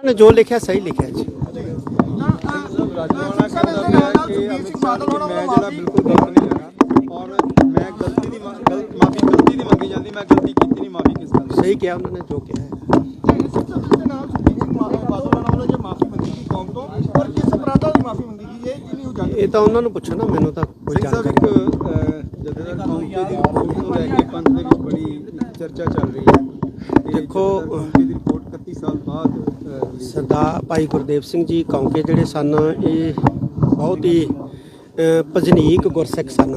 ਉਹਨਾਂ ਨੇ ਜੋ ਲਿਖਿਆ ਸਹੀ ਲਿਖਿਆ ਜੀ। ਰਾਜਵਾਨਾ ਕਹਿੰਦਾ ਪਿਆ ਕਿ ਅਮਿਤ ਸ਼ਾਹ ਕਿ ਮੈਂ ਜਿਹੜਾ ਬਿਲਕੁਲ ਗਲਤ ਨਹੀਂ ਹੈਗਾ ਔਰ ਮੈਂ ਗਲਤੀ ਦੀ ਮਾ- ਗਲਤ ਮਾਫੀ ਗਲਤੀ ਦੀ ਮੰਗੀ ਜਾਂਦੀ ਮੈਂ ਗਲਤੀ ਕੀਤੀ ਨਹੀਂ ਮਾਫੀ ਕਿਸ ਗੱਲ ਦੀ ਸਹੀ ਕਿਹਾ ਉਹਨਾਂ ਨੇ ਜੋ ਕਿਹਾ ਹੈ। ਇਹ ਤਾਂ ਉਹਨਾਂ ਨੂੰ ਪੁੱਛੋ ਨਾ ਮੈਨੂੰ ਤਾਂ ਕੋਈ ਸਿੰਘ ਸਾਹਿਬ ਜਾਣਕਾਰੀ ਇੱਕ ਅਹ, ਜਥੇਦਾਰ ਕੌਂਕੇ ਦੀ ਰਿਪੋਰਟ ਨੂੰ ਲੈ ਕੇ ਪੰਥ ਦੇ ਵਿੱਚ ਬੜੀ ਚਰਚਾ ਚੱਲ ਰਹੀ ਹੈ ਦੇਖੋ, ਕੌਂਕੇ ਦੀ ਰਿਪੋਰਟ 31 ਸਾਲ ਬਾਅਦ ਸਰਦਾਰ ਭਾਈ ਗੁਰਦੇਵ ਸਿੰਘ ਜੀ ਕੌਂਕੇ ਜਿਹੜੇ ਸਨ ਇਹ ਬਹੁਤ ਹੀ ਭਜਨੀਕ ਗੁਰਸਿੱਖ ਸਨ।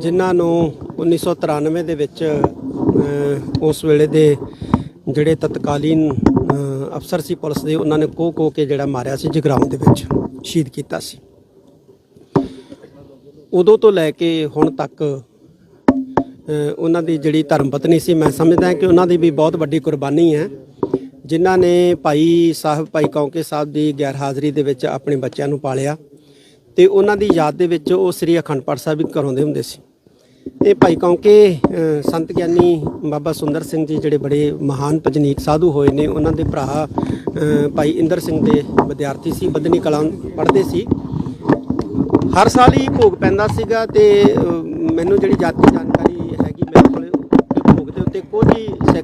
ਜਿਨ੍ਹਾਂ ਨੂੰ 1993 ਦੇ ਵਿੱਚ ਉਸ ਵੇਲੇ ਦੇ ਜਿਹੜੇ ਤਤਕਾਲੀਨ ਅਫਸਰ ਸੀ ਪੁਲਿਸ ਦੇ ਉਹਨਾਂ ਨੇ ਕੋਹ ਕੋਹ ਕੇ ਜਿਹੜਾ ਮਾਰਿਆ ਸੀ ਜਗਰਾਉਂ ਦੇ ਵਿੱਚ ਸ਼ਹੀਦ ਕੀਤਾ ਸੀ। ਉਦੋਂ ਤੋਂ ਲੈ ਕੇ ਹੁਣ ਤੱਕ ਉਹਨਾਂ ਦੀ ਜਿਹੜੀ ਧਰਮ ਪਤਨੀ ਸੀ, ਮੈਂ ਸਮਝਦਾ ਕਿ ਉਹਨਾਂ ਦੀ ਵੀ ਬਹੁਤ ਵੱਡੀ ਕੁਰਬਾਨੀ ਹੈ। ਜਿਨ੍ਹਾਂ ਨੇ ਭਾਈ ਸਾਹਿਬ, ਭਾਈ ਕੌਂਕੇ ਸਾਹਿਬ ਦੀ ਗੈਰ ਹਾਜ਼ਰੀ ਦੇ ਵਿੱਚ ਆਪਣੇ ਬੱਚਿਆਂ ਨੂੰ ਪਾਲਿਆ ਤੇ ਉਹਨਾਂ ਦੀ ਯਾਦ ਦੇ ਵਿੱਚ ਉਹ ਸ੍ਰੀ ਅਖੰਡ ਪਾਠ ਸਾਹਿਬ ਵੀ ਕਰਾਉਂਦੇ ਹੁੰਦੇ ਸੀ। ਇਹ ਭਾਈ ਕੌਂਕੇ ਸੰਤ ਗਿਆਨੀ ਬਾਬਾ ਸੁੰਦਰ ਸਿੰਘ ਜੀ ਜਿਹੜੇ ਬੜੇ ਮਹਾਨ ਭਜਨੀਕ ਸਾਧੂ ਹੋਏ ਨੇ, ਉਹਨਾਂ ਦੇ ਭਰਾ ਭਾਈ ਇੰਦਰ ਸਿੰਘ ਦੇ ਵਿਦਿਆਰਥੀ ਸੀ ਬਦਨੀ ਕਲਾ ਪੜ੍ਹਦੇ ਸੀ। ਹਰ ਸਾਲ ਹੀ ਭੋਗ ਪੈਂਦਾ ਸੀਗਾ ਤੇ ਮੈਨੂੰ ਜਿਹੜੀ ਜਾਤੀ ਜਾਣਕਾਰੀ ਹੈਗੀ ਮੇਰੇ ਕੋਲ ਕਿ ਭੋਗ ਦੇ ਉੱਤੇ ਕੁਝ ਹੀ ਸਿੱਖ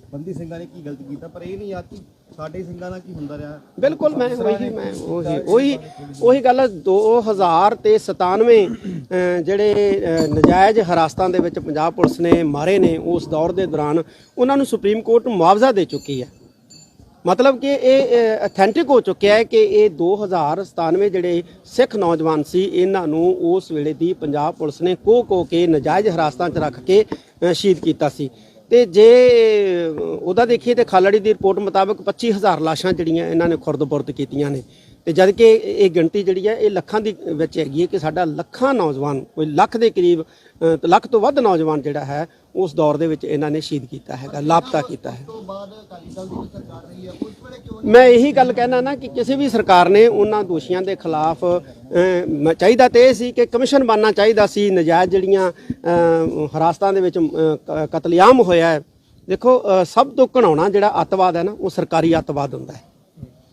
ਬੰਦੀ ਸਿੰਘਾਂ ਨੇ ਕੀ ਗਲਤੀ ਕੀਤਾ ਪਰ ਇਹ ਨਹੀਂ ਯਾਦ ਕਿ ਸਾਡੇ ਸਿੰਘਾਂ ਨਾਲ ਕੀ ਹੁੰਦਾ ਰਿਹਾ। ਬਿਲਕੁਲ ਮੈਂ ਉਹੀ ਮੈਂ ਉਹੀ ਉਹੀ ਉਹੀ ਗੱਲ ਹੈ, 2000 ਤੇ 97 ਅਹ, ਜਿਹੜੇ ਅਹ, ਨਜਾਇਜ਼ ਹਰਾਸਤਾਂ ਦੇ ਵਿੱਚ ਪੰਜਾਬ ਪੁਲਿਸ ਨੇ ਮਾਰੇ ਨੇ ਉਸ ਦੌਰ ਦੇ ਦੌਰਾਨ ਉਹਨਾਂ ਨੂੰ ਸੁਪਰੀਮ ਕੋਰਟ ਮੁਆਵਜ਼ਾ ਦੇ ਚੁੱਕੀ ਹੈ। ਮਤਲਬ ਕਿ ਇਹ ਅਥੈਂਟਿਕ ਹੋ ਚੁੱਕਿਆ ਹੈ ਕਿ ਇਹ 2097 ਜਿਹੜੇ ਸਿੱਖ ਨੌਜਵਾਨ ਸੀ ਇਹਨਾਂ ਨੂੰ ਉਸ ਵੇਲੇ ਦੀ ਪੰਜਾਬ ਪੁਲਿਸ ਨੇ ਕੋਹ ਕੋਹ ਕੇ ਨਜਾਇਜ਼ ਹਰਾਸਤਾਂ 'ਚ ਰੱਖ ਕੇ ਸ਼ਹੀਦ ਕੀਤਾ ਸੀ। ਤੇ ਜੇ ਉਹਦਾ ਦੇਖੀਏ ਤੇ ਖਾਲੜੀ ਦੀ ਰਿਪੋਰਟ ਮੁਤਾਬਕ 25000 ਲਾਸ਼ਾਂ ਜਿਹੜੀਆਂ ਇਹਨਾਂ ਨੇ ਖੁਰਦ-ਬੁਰਦ ਕੀਤੀਆਂ ਨੇ। ਤੇ ਜਦ ਕਿ ਇਹ ਗਿਣਤੀ ਜਿਹੜੀ ਹੈ, ਇਹ ਲੱਖਾਂ ਦੀ ਵਿੱਚ ਹੈਗੀ ਹੈ ਕਿ ਸਾਡਾ ਲੱਖਾਂ ਨੌਜਵਾਨ, ਕੋਈ ਲੱਖ ਦੇ ਕਰੀਬ ਲੱਖ ਤੋਂ ਵੱਧ ਨੌਜਵਾਨ ਜਿਹੜਾ ਹੈ, ਉਸ ਦੌਰ ਦੇ ਵਿੱਚ ਇਹਨਾਂ ਨੇ ਸ਼ਹੀਦ ਕੀਤਾ ਹੈਗਾ, ਲਾਪਤਾ ਕੀਤਾ ਹੈ। ਮੈਂ ਇਹੀ ਗੱਲ ਕਹਿਣਾ ਨਾ ਕਿ ਕਿਸੇ ਵੀ ਸਰਕਾਰ ਨੇ ਉਹਨਾਂ ਦੋਸ਼ੀਆਂ ਦੇ ਖਿਲਾਫ ਅਹ, ਚਾਹੀਦਾ ਤੇ ਇਹ ਸੀ ਕਿ ਕਮਿਸ਼ਨ ਬਣਨਾ ਚਾਹੀਦਾ ਸੀ ਨਜਾਇਜ਼ ਜਿਹੜੀਆਂ ਅਹ, ਹਰਾਸਤਾਂ ਦੇ ਵਿੱਚ ਅਹ, ਕ- ਕਤਲੇਆਮ ਹੋਇਆ ਹੈ। ਦੇਖੋ ਅਹ, ਸਭ ਤੋਂ ਘਣਾਉਣਾ ਜਿਹੜਾ ਅੱਤਵਾਦ ਹੈ ਨਾ ਉਹ ਸਰਕਾਰੀ ਅੱਤਵਾਦ ਹੁੰਦਾ ਹੈ।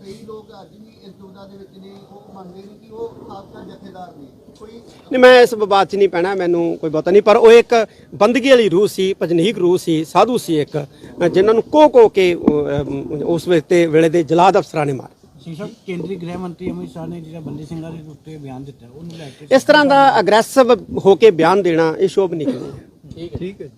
ਕਈ ਲੋਕ ਅੱਜ ਵੀ ਇਸ ਦੁਬਿਧਾ ਦੇ ਵਿੱਚ ਨੇ ਉਹ ਮੰਨਦੇ ਨੇ ਕਿ ਉਹ ਆਪਕਾ ਜਥੇਦਾਰ ਨੇ। ਕੋਈ ਨਹੀਂ ਮੈਂ ਇਸ ਵਿਵਾਦ 'ਚ ਨਹੀਂ ਪੈਣਾ ਮੈਨੂੰ ਕੋਈ ਬਹੁਤਾ ਨਹੀਂ ਪਰ ਉਹ ਇੱਕ ਬੰਦਗੀ ਵਾਲੀ ਰੂਹ ਸੀ ਭਜਨੀਕ ਰੂਹ ਸੀ ਸਾਧੂ ਸੀ ਇੱਕ ਜਿਨ੍ਹਾਂ ਨੂੰ ਕੋ ਕੋ ਕੇ ਉਸ ਵੇਲੇ ਵੇਲੇ ਦੇ ਜਲਾਦ ਅਫਸਰਾਂ ਨੇ ਮਾਰ। ਸਿੰਘ ਸਾਹਿਬ ਕੇਂਦਰੀ ਗ੍ਰਹਿ ਮੰਤਰੀ ਅਮਿਤ ਸ਼ਾਹ ਨੇ ਜਿਹੜਾ ਬੰਦੀ ਸਿੰਘਾਂ ਦੇ ਉੱਤੇ ਬਿਆਨ ਦਿੱਤਾ ਉਹਨੂੰ ਲੈ ਕੇ ਇਸ ਤਰ੍ਹਾਂ ਦਾ ਅਗਰੈਸਿਵ ਹੋ ਕੇ ਬਿਆਨ ਦੇਣਾ ਇਹ ਸ਼ੋਭ ਨਹੀਂ ਕਰਦਾ ਠੀਕ ਹੈ।